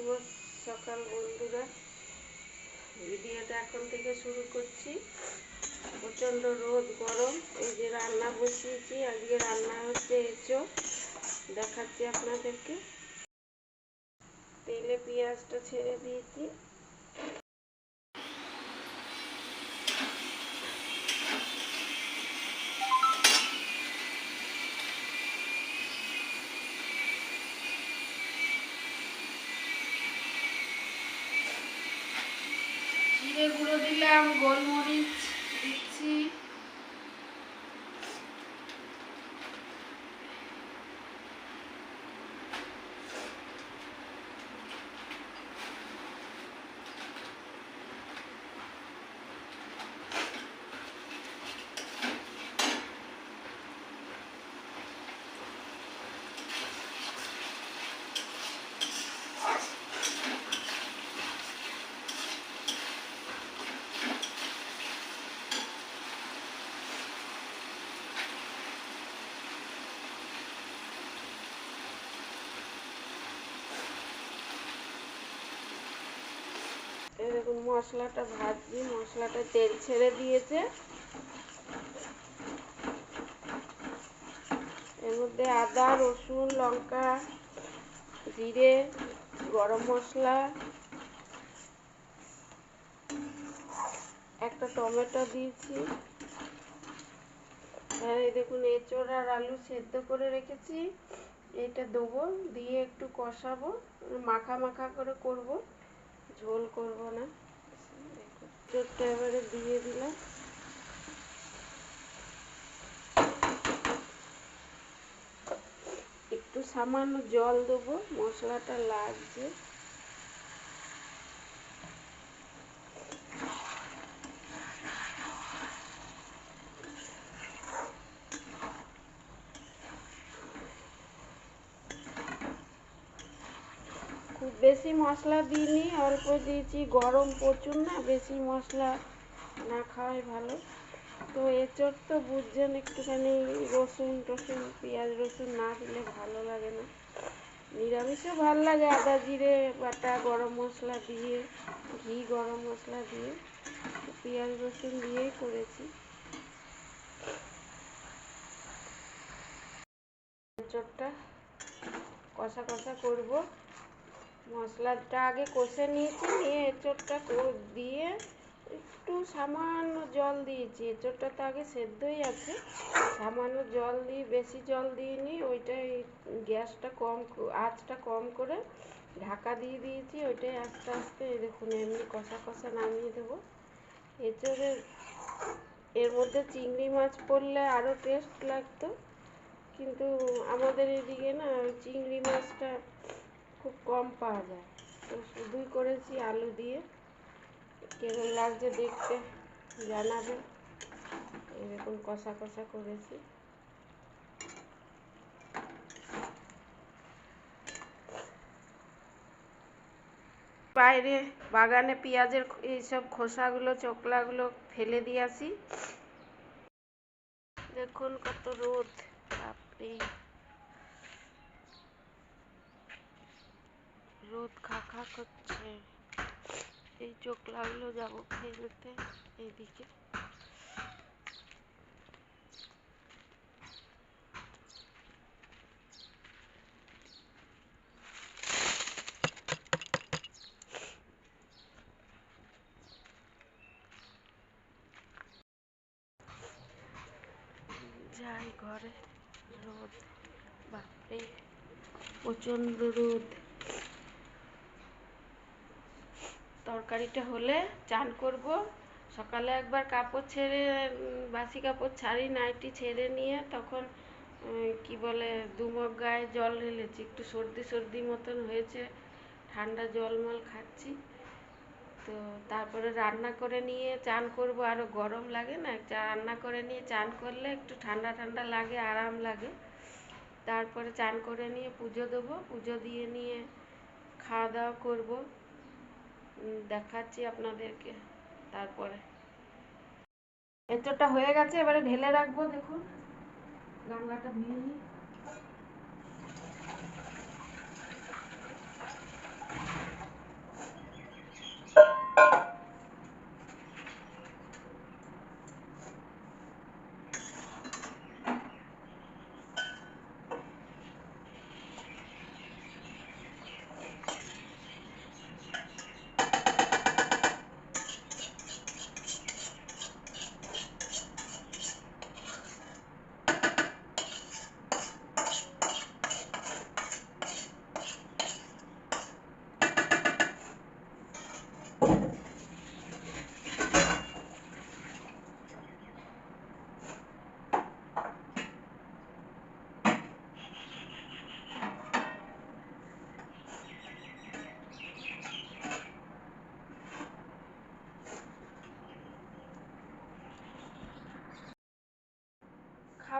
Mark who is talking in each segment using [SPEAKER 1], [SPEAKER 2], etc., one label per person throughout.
[SPEAKER 1] শুভ সকাল বন্ধুরা। ভিডিওটা এখন থেকে শুরু করছি। প্রচণ্ড রোদ, গরম। এই যে রান্না বসিয়েছি, আজকে রান্না হচ্ছে এঁচো। দেখাচ্ছি আপনাদেরকে। তেলে পেঁয়াজটা ছেড়ে দিয়েছি। জিরে গুঁড়ো দিলাম গোলমরিচ দিচ্ছি এই দেখুন মশলাটা ভাজছি, মশলাটা তেল ছেড়ে দিয়েছে। এর মধ্যে আদা, রসুন, লঙ্কা, জিরে, গরম মশলা, একটা টমেটো দিয়েছি। আর এই দেখুন, এঁচড় আর আলু সেদ্ধ করে রেখেছি। এটা দেবো, দিয়ে একটু কষাবো, মাখা মাখা করে করব। ঝোল করব না। চোরটা এবারে দিয়ে দিলাম একটু সামান্য জল দেবো মশলাটা লাগছে। বেশি মশলা দিইনি, অল্প দিয়েছি গরম প্রচুর না, বেশি মশলা না খাওয়াই ভালো। তো এঁচড় তো বুঝছেন, একটুখানি রসুন টসুন, পেঁয়াজ রসুন না দিলে ভালো লাগে না। নিরামিষও ভালো লাগে, আদা জিরে বাটা, গরম মশলা দিয়ে, ঘি গরম মশলা দিয়ে, পেঁয়াজ রসুন দিয়েই করেছি। এঁচড়টা কষা কষা করব। মশলাটা আগে কষে নিয়েছি, নিয়ে এঁচড়টা দিয়ে একটু সামান্য জল দিয়েছি। এঁচড়টা তো আগে সেদ্ধই আছে। সামান্য জল দিয়ে, বেশি জল দিইনি, ওইটাই গ্যাসটা কম আঁচটা কম করে ঢাকা দিয়ে দিয়েছি, ওইটাই আস্তে আস্তে দেখুন, এমনি কষা কষা নামিয়ে দেবো। এঁচড়ের, এর মধ্যে চিংড়ি মাছ পড়লে আরও টেস্ট লাগতো। কিন্তু আমাদের এদিকে না, চিংড়ি মাছটা খুব কম পাওয়া যায়। তো শুধুই করেছি আলু দিয়ে। কেমন লাগছে দেখতে জানাবে এরকম কষা কষা করেছি। বাইরে বাগানে পেঁয়াজের এইসব খোসাগুলো, চোকলাগুলো ফেলে দিয়ে আসি। দেখুন কত রোদ, বাপরে। রোদ খা খা করছে। এই চোখলাগুলো যাব ফেলতে এইদিকে। যাই ঘরে রোদ, বাপরে, প্রচণ্ড রোদ। তরকারিটা হলে চান করব। সকালে একবার কাপড় ছেড়ে বাসি কাপড় ছাড়ি, নাইটি ছেড়ে নিয়ে তখন কি বলে দুমগ গায়ে জল ঢেলেছি। একটু সর্দি সর্দি মতন হয়েছে, ঠান্ডা জল মল খাচ্ছি। তো তারপরে রান্না করে নিয়ে চান করব। আরও গরম লাগে না রান্না করে নিয়ে চান করলে একটু ঠান্ডা ঠান্ডা লাগে, আরাম লাগে। তারপরে চান করে নিয়ে পুজো দেবো। পুজো দিয়ে নিয়ে খাওয়া দাওয়া করব। দেখাচ্ছি আপনাদেরকে তারপরে। এঁচড়টা হয়ে গেছে এবারে ঢেলে রাখব দেখুন। গামলাটা নিয়ে নিই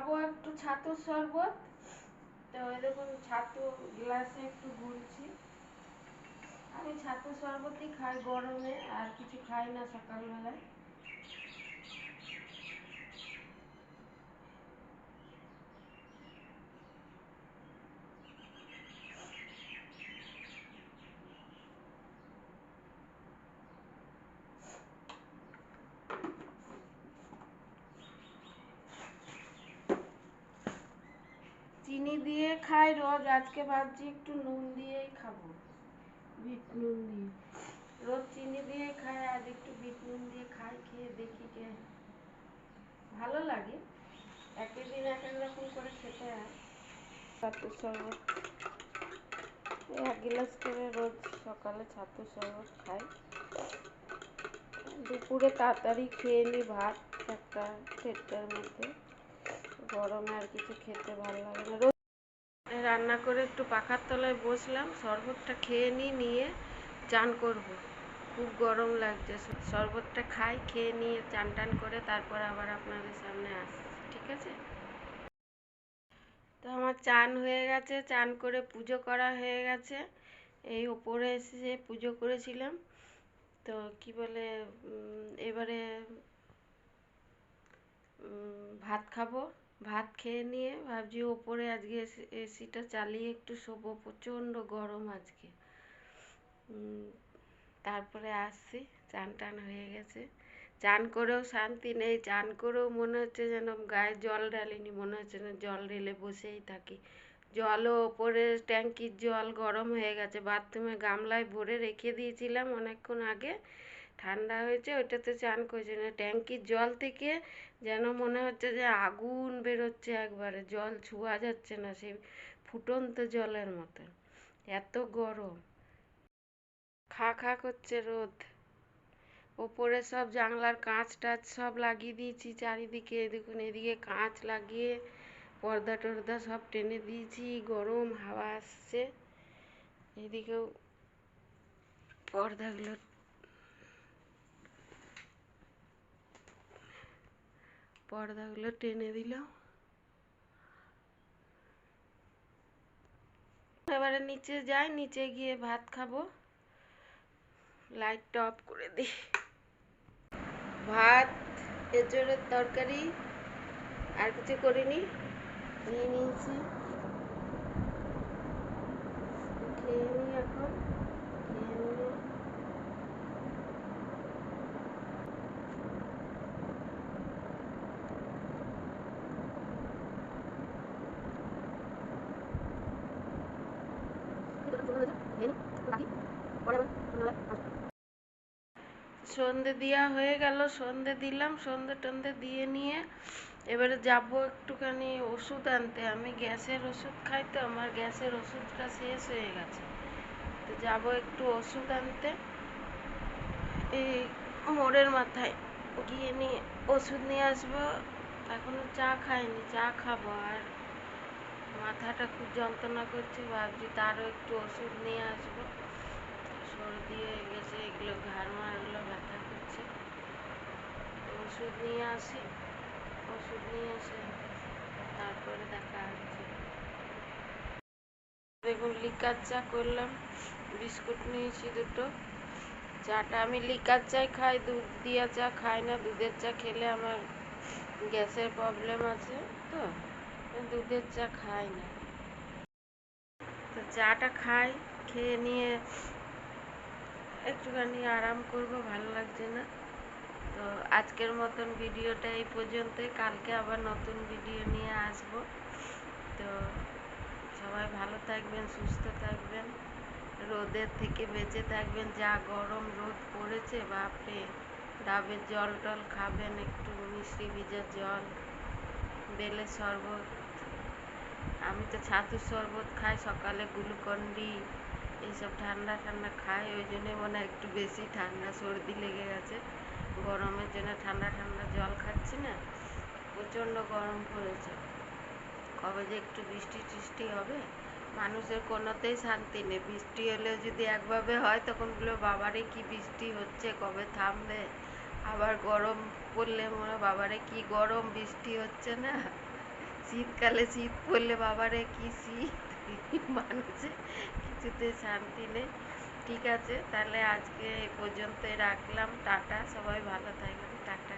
[SPEAKER 1] খাব একটু ছাতুর শরবত। তো ওই দেখুন ছাতু গ্লাসে একটু গুলছি। আমি ছাতুর শরবতই খাই গরমে, আর কিছু খাই না সকালবেলায়। চিনি দিয়ে খাই রোজ, আজকে ভাবছি একটু নুন দিয়েই খাব। বিট নুন দিয়ে। রোজ চিনি দিয়ে খাই, আজ একটু বিট নুন দিয়ে খাই, খেয়ে দেখি যে ভালো লাগে। একই দিন এক এক রকম করে খেতে হয়। ছাতুর শরবত। এক গিলাস করে রোজ সকালে ছাতুর শরবত খাই। দুপুরে তাড়াতাড়ি খেয়ে নিই ভাত, একটা দেড়টার মধ্যে। গরমে আর কিছু খেতে ভালো লাগে না। রোজ রান্না করে একটু পাখার তলায় বসলাম, শরবতটা খেয়ে নিয়ে চান করব। খুব গরম লাগছে শরবতটা খাই, খেয়ে নিয়ে চান টান করে তারপর আবার আপনাদের সামনে আসছি, ঠিক আছে? তো আমার চান হয়ে গেছে, চান করে পুজো করা হয়ে গেছে। এই ওপরে এসে পুজো করেছিলাম। তো কি বলে এবারে ভাত খাব। ভাত খেয়ে নিয়ে ভাবছি ওপরে আজকে এসিটা চালিয়ে একটু শোবো, প্রচণ্ড গরম আজকে। তারপরে আসছি, চান টান হয়ে গেছে। চান করেও শান্তি নেই, চান করেও মনে হচ্ছে যেন গায়ে জল ঢালিনি, মনে হচ্ছে না জল ঢেলে বসেই থাকি। জলও ওপরে, ট্যাঙ্কির জল গরম হয়ে গেছে, বাথরুমে গামলায় ভরে রেখে দিয়েছিলাম অনেকক্ষণ আগে। ঠান্ডা হয়েছে ওইটাতে চান করছি না। ট্যাঙ্কির জল থেকে যেন মনে হচ্ছে যে আগুন বেরোচ্ছে একবারে, জল ছোঁয়া যাচ্ছে না সেই ফুটন্ত জলের মতন। এত গরম। খা খা করছে রোদ। ওপরে সব জানলার কাঁচ টাচ সব লাগিয়ে দিয়েছি চারিদিকে, দেখুন এদিকে কাঁচ লাগিয়ে পর্দা টর্দা সব টেনে দিয়েছি, গরম হাওয়া আসছে। এদিকেও পর্দাগুলো পর্দাগুলো টেনে দিলাম। এবারে নিচে যাই, নিচে গিয়ে ভাত খাব। লাইটটা অফ করে দিই। ভাত এঁচড়ের তরকারি, আর কিছু করিনি। নিয়ে নিয়েছি। খেয়ে নিই এখন খেয়ে নিয়ে সন্ধে দেওয়া হয়ে গেল, সন্ধে দিলাম, সন্ধে টন্ধে দিয়ে নিয়ে এবারে যাব একটুখানি ওষুধ আনতে। আমি গ্যাসের ওষুধ খাই তো, আমার গ্যাসের ওষুধটা শেষ হয়ে গেছে। তো যাব একটু ওষুধ আনতে। এই মোড়ের মাথায় গিয়ে নিয়ে ওষুধ নিয়ে আসব। এখনও চা খাইনি, চা খাব। আর মাথাটা খুব যন্ত্রণা করছে, ভাবছি তারও একটু ওষুধ নিয়ে আসব। সর্দি দিয়ে গেছে, এগুলো ঘাড় মাড়গুলো ব্যথা করছে। ওষুধ নিয়ে আসি, ওষুধ নিয়ে এসে তারপরে দেখা হচ্ছে। দেখুন, লিকার চা করলাম, বিস্কুট নিয়েছি দুটো। চাটা আমি লিকার চাই খাই, দুধ দিয়া চা খাই না, দুধের চা খেলে আমার গ্যাসের প্রবলেম আছে তো দুধের চা খাই না। তো চাটা খাই, খেয়ে নিয়ে একটুখানি আরাম করব, ভালো লাগছে না। তো আজকের মতন ভিডিওটা এই পর্যন্তই। কালকে আবার নতুন ভিডিও নিয়ে আসব। তো সবাই ভালো থাকবেন, সুস্থ থাকবেন। রোদের থেকে বেঁচে থাকবেন। যা গরম রোদ পড়েছে, বাপরে! ডাবের জল টল খাবেন, একটু মিষ্টি ভিজা জল। বেলে শরবত। আমি তো ছাতুর শরবত খাই, সকালে গ্লুকন্ডি। এইসব ঠান্ডা ঠান্ডা খাই, ওই জন্যে মনে হয় একটু বেশি ঠান্ডা, সর্দি লেগে গেছে। গরমের জন্য ঠান্ডা ঠান্ডা জল খাচ্ছি না, প্রচণ্ড গরম পড়েছে। কবে যে একটু বৃষ্টি টিষ্টি হবে, মানুষের কোনোতেই শান্তি নেই। বৃষ্টি হলেও যদি একভাবে হয়, তখন বলে, বাবারে, কি বৃষ্টি হচ্ছে, কবে থামবে? আবার গরম পড়লে মনে বাবারে, কি গরম বৃষ্টি হচ্ছে না? শীতকালে শীত পড়লে, বাবারে, কি শীত? মানুষে কিছুতে শান্তি নেই। ঠিক আছে, তাহলে আজকে এ পর্যন্তই রাখলাম। টাটা, সবাই ভালো থাকবেন। টাটা।